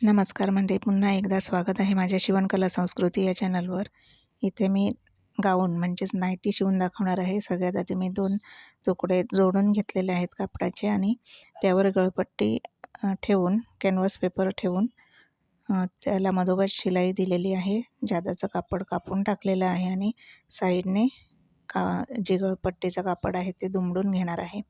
नमस्कार म्हणजे पुन्हा एकदा स्वागत आहे माझ्या शिवणकला संस्कृती या चॅनलवर. इथे मी गाऊन म्हणजेच नाईटी शिवून दाखवणार आहे. सगळ्यात आधी मी दोन तुकडे जोडून घेतलेले आहेत कापडाचे आणि त्यावर गळपट्टी ठेवून कॅनव्हास पेपर ठेवून त्याला मधोमध शिलाई दिलेली आहे. जादाचं कापड कापून टाकलेलं आहे आणि साईडने का जे गळपट्टीचं कापड आहे ते दुमडून घेणार आहे.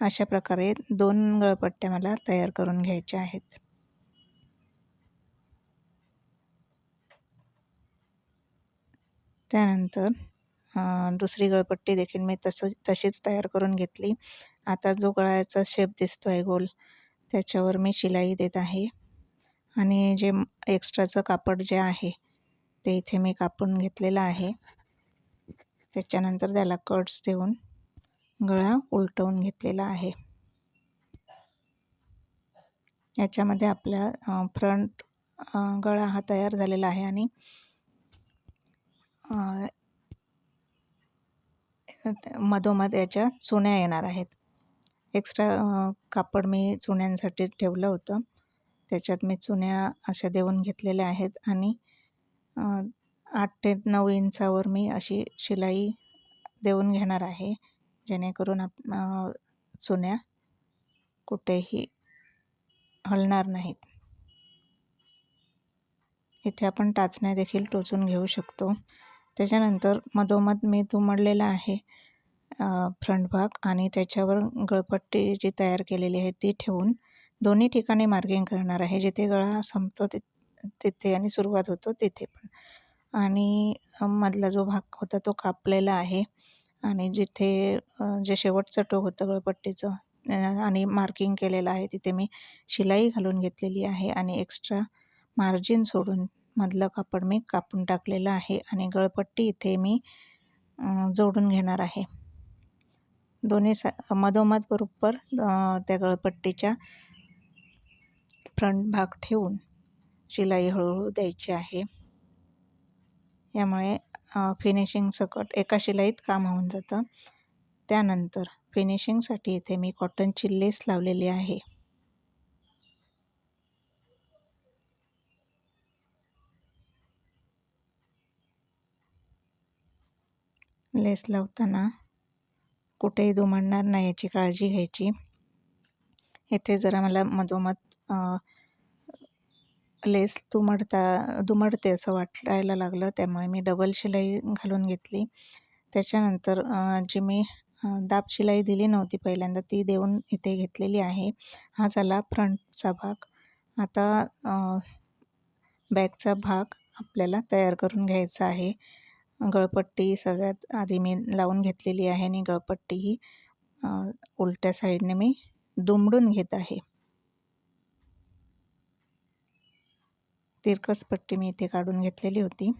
अशा प्रकारे दोन गळपट्ट्या मला तयार करून घ्यायच्या आहेत. त्यानंतर दुसरी गळपट्टी देखील मी तसं तशीच तयार करून घेतली. आता जो गळ्याचा शेप दिसतो आहे गोल त्याच्यावर मी शिलाई देत आहे. आणि जे एक्स्ट्राचं कापड जे आहे ते इथे मी कापून घेतलेलं आहे. त्याच्यानंतर त्याला कट्स देऊन गळा उलटवून घेतलेला आहे. याच्यामध्ये आपल्या फ्रंट गळा हा तयार झालेला आहे आणि मधोमध याच्या चुण्या येणार आहेत. एक्स्ट्रा कापड मी चुण्यांसाठी ठेवलं होतं. त्याच्यात मी चुन्या अशा देऊन घेतलेल्या आहेत आणि आठ ते नऊ इंचावर मी अशी शिलाई देऊन घेणार आहे. जेणेकरून आप चुन्या कुठेही हलणार नाहीत. इथे आपण टाचण्या देखील टोचून घेऊ शकतो. त्याच्यानंतर मधोमध मी दुमडलेला आहे फ्रंट भाग आणि त्याच्यावर गळपट्टी जी तयार केलेली आहे ती ठेवून दोन्ही ठिकाणी मार्किंग करणार आहे. जिथे गळा संपतो तिथे आणि सुरुवात होतो तिथे पण. आणि मधला जो भाग होता तो कापलेला आहे. आणि जिथे जे शेवटचं टोक होतं गळपट्टीचं आणि मार्किंग केलेलं आहे तिथे मी शिलाई घालून घेतलेली आहे आणि एक्स्ट्रा मार्जिन सोडून मधलं कापड मी कापून टाकलेलं आहे आणि गळपट्टी इथे मी जोडून घेणार आहे. दोन्ही सा मधोमध बरोबर त्या गळपट्टीच्या फ्रंट भाग ठेवून शिलाई हळूहळू द्यायची आहे. यामुळे फिनिशिंग सकट एका शिलाईत काम होऊन जातं. त्यानंतर फिनिशिंगसाठी इथे मी कॉटनची लेस लावलेली आहे. लेस लावताना कुठेही दुमडणार नाही याची काळजी घ्यायची. इथे जरा मला मधोमध लेस दुमडता दुमडते असं वाटायला लागलं. त्यामुळे मी डबल शिलाई घालून घेतली. त्याच्यानंतर जी मी दाब शिलाई दिली नव्हती पहिल्यांदा ती देऊन इथे घेतलेली आहे. हा झाला फ्रंटचा भाग. आता बॅकचा भाग आपल्याला तयार करून घ्यायचा आहे. गळपट्टी सगळ्यात आधी मी लावून घेतलेली आहे आणि गळपट्टी ही उलट्या साईडने मी दुमडून घेत आहे. तिरकस पट्टी मी इथे काढून घेतलेली होती.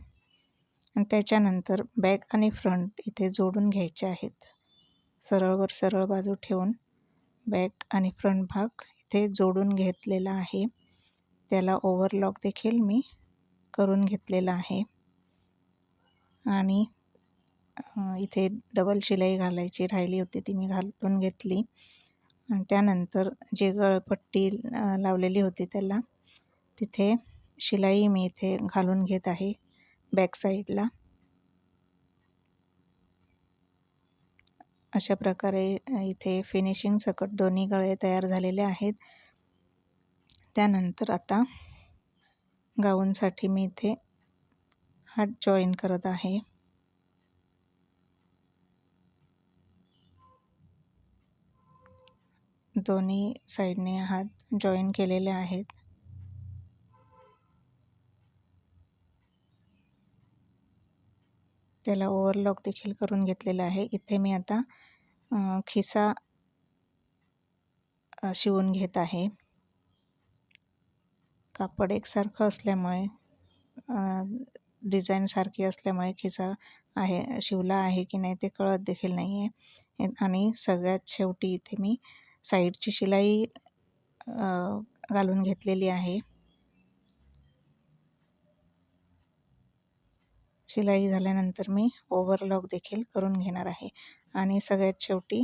आणि त्याच्यानंतर बॅक आणि फ्रंट इथे जोडून घ्यायचे आहेत. सरळवर सरळ बाजू ठेवून बॅक आणि फ्रंट भाग इथे जोडून घेतलेला आहे. त्याला ओव्हरलॉक देखील मी करून घेतलेला आहे. आणि इथे डबल शिलाई घालायची राहिली होती ती मी घालून घेतली. आणि त्यानंतर जे गळपट्टी लावलेली होती त्याला तिथे शिलाई मी इथे घालून घेत आहे बॅक साईडला अशा प्रकारे इथे फिनिशिंग सकट दोन्ही गळे तयार झालेले आहेत. त्यानंतर आता गाऊनसाठी मी इथे हात जॉईन करत आहे. दोन्ही साईडने हात जॉईन केलेले आहेत. त्याला ओव्हरलॉक देखील करून घेतलेलं आहे. इथे मी आता खिसा शिवून घेत आहे. कापड एकसारखं असल्यामुळे डिझाईनसारखी असल्यामुळे खिसा आहे शिवला आहे की नाही ते कळत देखील नाही आहे आणि सगळ्यात शेवटी इथे मी साईडची शिलाई घालून घेतलेली आहे. शिलाई झाल्यानंतर मी ओव्हरलॉक देखील करून घेणार आहे. आणि सगळ्यात शेवटी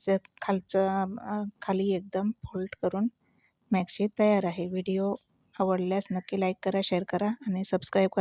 जे खालचं खाली एकदम फोल्ड करून मॅक्सी तयार आहे. व्हिडिओ आवडल्यास नक्की लाईक करा शेअर करा आणि सबस्क्राईब करा.